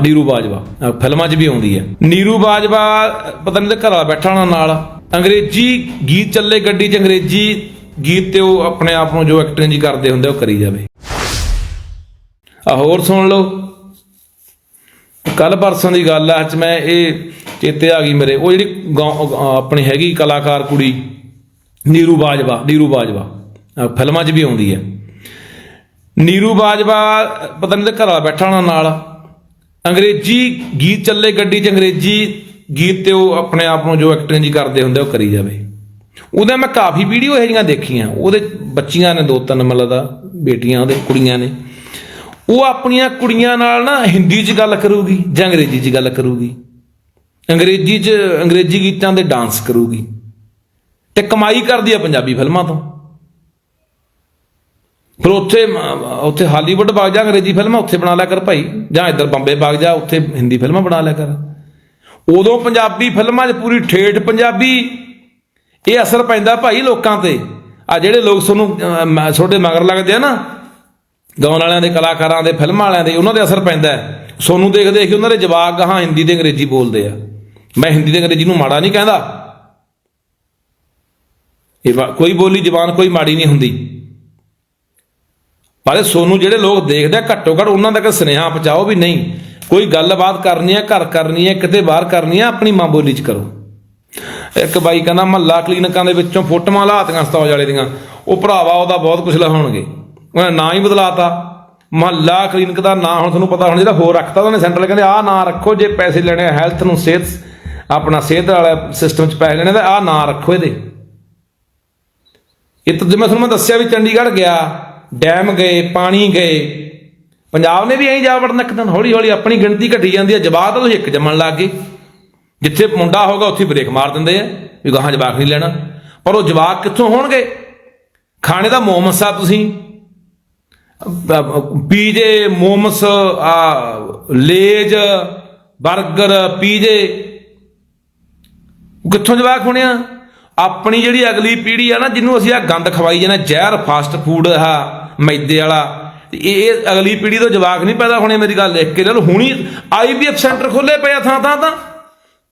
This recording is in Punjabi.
ਨੀਰੂ ਬਾਜਵਾ। ਫਿਲਮਾਂ 'ਚ ਵੀ ਆਉਂਦੀ ਹੈ। ਨੀਰੂ ਬਾਜਵਾ ਪਤਾ ਨਹੀਂ ਤੇ ਘਰਾਂ ਬੈਠਾ ਹੋਣਾ ਨਾਲ। ਅੰਗਰੇਜ਼ੀ ਗੀਤ ਚੱਲੇ ਗੱਡੀ 'ਚ ਅੰਗਰੇਜ਼ੀ ਗੀਤ ਤੇ ਉਹ ਆਪਣੇ ਆਪ ਨੂੰ ਜੋ ਐਕਟਿੰਗ ਜੀ ਕਰਦੇ ਹੁੰਦੇ ਉਹ ਕਰੀ ਜਾਵੇ। ਆ ਹੋਰ ਸੁਣ ਲਓ। ਕੱਲ ਪਰਸੋਂ ਦੀ ਗੱਲ ਆ, ਅੱਜ ਮੈਂ ਇਹ ਚੇਤੇ ਆ ਗਈ ਮੇਰੇ। ਉਹ ਜਿਹੜੀ ਗਾਉ- ਆਪਣੀ ਹੈਗੀ ਕਲਾਕਾਰ ਕੁੜੀ, ਨੀਰੂ ਬਾਜਵਾ ਨੀਰੂ ਬਾਜਵਾ। ਫਿਲਮਾਂ 'ਚ ਵੀ ਆਉਂਦੀ ਹੈ। ਨੀਰੂ ਬਾਜਵਾ ਪਤਾ ਨਹੀਂ ਤੇ ਘਰ ਬੈਠਾ ਹੋਣਾ ਨਾਲ। ਅੰਗਰੇਜ਼ੀ ਗੀਤ ਚੱਲੇ ਗੱਡੀ 'ਚ ਅੰਗਰੇਜ਼ੀ ਗੀਤ ਤੇ ਉਹ ਆਪਣੇ ਆਪ ਨੂੰ ਜੋ ਐਕਟਿੰਗ ਜੀ ਕਰਦੇ ਹੁੰਦੇ ਉਹ ਕਰੀ ਜਾਵੇ। ਉਹਦਾ ਮੈਂ ਕਾਫੀ ਵੀਡੀਓ ਇਹੋ ਜਿਹੀਆਂ ਦੇਖੀਆਂ। ਉਹਦੇ ਬੱਚੀਆਂ ਨੇ ਦੋ ਤਿੰਨ ਮਤਲਬ ਦਾ, ਬੇਟੀਆਂ, ਉਹਦੇ ਕੁੜੀਆਂ ਨੇ। ਉਹ ਆਪਣੀਆਂ ਕੁੜੀਆਂ ਨਾਲ ਨਾ ਹਿੰਦੀ 'ਚ ਗੱਲ ਕਰੂਗੀ ਜਾਂ ਅੰਗਰੇਜ਼ੀ 'ਚ ਗੱਲ ਕਰੂਗੀ। ਅੰਗਰੇਜ਼ੀ 'ਚ, ਅੰਗਰੇਜ਼ੀ ਗੀਤਾਂ ਦੇ ਡਾਂਸ ਕਰੂਗੀ। ਤੇ ਕਮਾਈ ਕਰਦੀ ਆ ਪੰਜਾਬੀ ਫਿਲਮਾਂ ਤੋਂ। ਫਿਰ ਉੱਥੇ ਉੱਥੇ ਹਾਲੀਵੁੱਡ ਵਗ ਜਾ, ਅੰਗਰੇਜ਼ੀ ਫਿਲਮਾਂ ਉੱਥੇ ਬਣਾ ਲਿਆ ਕਰ ਭਾਈ। ਜਾਂ ਇੱਧਰ ਬੰਬੇ ਵਗ ਜਾ, ਉੱਥੇ ਹਿੰਦੀ ਫਿਲਮਾਂ ਬਣਾ ਲਿਆ ਕਰ। ਉਦੋਂ ਪੰਜਾਬੀ ਫਿਲਮਾਂ 'ਚ ਪੂਰੀ ਠੇਠ ਪੰਜਾਬੀ। ਇਹ ਅਸਰ ਪੈਂਦਾ ਭਾਈ ਲੋਕਾਂ ਤੇ। ਆ ਜਿਹੜੇ ਲੋਕ ਤੁਹਾਨੂੰ ਤੁਹਾਡੇ ਮਗਰ ਲੱਗਦੇ ਆ ਨਾ, ਗਾਉਣ ਵਾਲਿਆਂ ਦੇ, ਕਲਾਕਾਰਾਂ ਦੇ, ਫਿਲਮਾਂ ਵਾਲਿਆਂ ਦੇ, ਉਹਨਾਂ ਦੇ ਅਸਰ ਪੈਂਦਾ ਸੋਨੂੰ ਦੇਖ ਦੇਖ ਕੇ ਉਹਨਾਂ ਦੇ ਜਵਾਕ ਗਾਹਾਂ ਹਿੰਦੀ ਤੇ ਅੰਗਰੇਜ਼ੀ ਬੋਲਦੇ ਆ। ਮੈਂ ਹਿੰਦੀ ਤੇ ਅੰਗਰੇਜ਼ੀ ਨੂੰ ਮਾੜਾ ਨਹੀਂ ਕਹਿੰਦਾ। ਇਹ ਕੋਈ ਬੋਲੀ ਜ਼ਬਾਨ ਕੋਈ ਮਾੜੀ ਨਹੀਂ ਹੁੰਦੀ। ਪਰ ਇਹ ਸੋਨੂੰ ਜਿਹੜੇ ਲੋਕ ਦੇਖਦੇ ਆ, ਘੱਟੋ ਘੱਟ ਉਹਨਾਂ ਤੱਕ ਸੁਨੇਹਾ ਪਹੁੰਚਾਓ ਵੀ ਨਹੀਂ। ਕੋਈ ਗੱਲਬਾਤ ਕਰਨੀ ਹੈ ਘਰ ਕਰਨੀ ਹੈ ਕਿਤੇ ਬਾਹਰ ਕਰਨੀ ਹੈ ਆਪਣੀ ਮਾਂ ਬੋਲੀ 'ਚ ਕਰੋ। ਇੱਕ ਬਾਈ ਕਹਿੰਦਾ, ਮਹੱਲਾ ਕਲੀਨਿਕਾਂ ਦੇ ਵਿੱਚੋਂ ਫੋਟੋਆਂ ਲਾਤੀਆਂ ਸਤੌਜ ਵਾਲੇ ਦੀਆਂ। ਉਹ ਭਰਾਵਾ ਉਹਦਾ ਬਹੁਤ ਕੁਝ ਲਿਖਾਉਣਗੇ। ਉਹਨੇ ਨਾਂ ਹੀ ਬਦਲਾਤਾ। ਮਹੱਲਾ ਕਲੀਨਿਕ ਦਾ ਨਾਂ ਹੁਣ ਤੁਹਾਨੂੰ ਪਤਾ ਹੁਣ ਜਿਹੜਾ ਹੋਰ ਰੱਖਤਾ ਉਹਨੇ ਸੈਂਟਰ ਕਹਿੰਦੇ, ਆਹ ਨਾਂ ਰੱਖੋ, ਜੇ ਪੈਸੇ ਲੈਣੇ ਆ, ਹੈਲਥ ਨੂੰ ਸਿਹਤ, ਆਪਣਾ ਸਿਹਤ ਵਾਲਾ ਸਿਸਟਮ 'ਚ ਪੈਸੇ ਲੈਣੇ ਤਾਂ ਆਹ ਨਾਂ ਰੱਖੋ ਇਹਦੇ। ਇਹ ਤਾਂ ਜਿਵੇਂ ਤੁਹਾਨੂੰ ਮੈਂ ਦੱਸਿਆ ਵੀ ਚੰਡੀਗੜ੍ਹ ਗਿਆ ਡੈਮ ਗਏ, ਪਾਣੀ ਗਏ। ਪੰਜਾਬ ਨੇ ਵੀ ਐਂ ਜਾ ਵੜਨਾ ਇੱਕ ਦਿਨ ਹੌਲੀ ਹੌਲੀ ਆਪਣੀ ਗਿਣਤੀ ਘਟੀ ਜਾਂਦੀ ਹੈ, ਜਵਾਕ ਤਾਂ ਤੁਸੀਂ ਇੱਕ ਜੰਮਣ ਲੱਗ ਗਏ। ਜਿੱਥੇ ਮੁੰਡਾ ਹੋਗਾ ਉੱਥੇ ਬ੍ਰੇਕ ਮਾਰ ਦਿੰਦੇ ਆ, ਵੀ ਗਾਹਾਂ ਜਵਾਕ ਨਹੀਂ ਲੈਣਾ। ਪਰ ਉਹ ਜਵਾਕ ਕਿੱਥੋਂ ਹੋਣਗੇ? ਖਾਣੇ ਦਾ ਮੋਮਸ ਆ ਤੁਸੀਂ। ਪੀਜੇ, ਮੋਮਸ, ਆ, ਲੇਜ 버ਗਰ ਪੀਜੇ ਕਿੱਥੋਂ ਜਵਾਕ ਹੋਣੇ ਆ? ਆਪਣੀ ਜਿਹੜੀ ਅਗਲੀ ਪੀੜ੍ਹੀ ਆ ਨਾ, ਜਿਹਨੂੰ ਅਸੀਂ ਆ ਗੰਦ ਖਵਾਈ ਜਾਂਦੇ, ਜ਼ਹਿਰ ਫਾਸਟ ਫੂਡ ਆ। ਮੈਦੇ ਵਾਲਾ। ਇਹ ਅਗਲੀ ਪੀੜ੍ਹੀ ਤੋਂ ਜਵਾਕ ਨਹੀਂ ਪੈਦਾ ਹੋਣੇ ਮੇਰੀ ਗੱਲ ਦੇਖ ਕੇ। ਲੈ ਲਓ ਹੁਣੀ ਆਈਵੀਐਫ ਸੈਂਟਰ ਖੋਲੇ ਪਏ ਆ ਥਾਂ ਥਾਂ ਤਾਂ।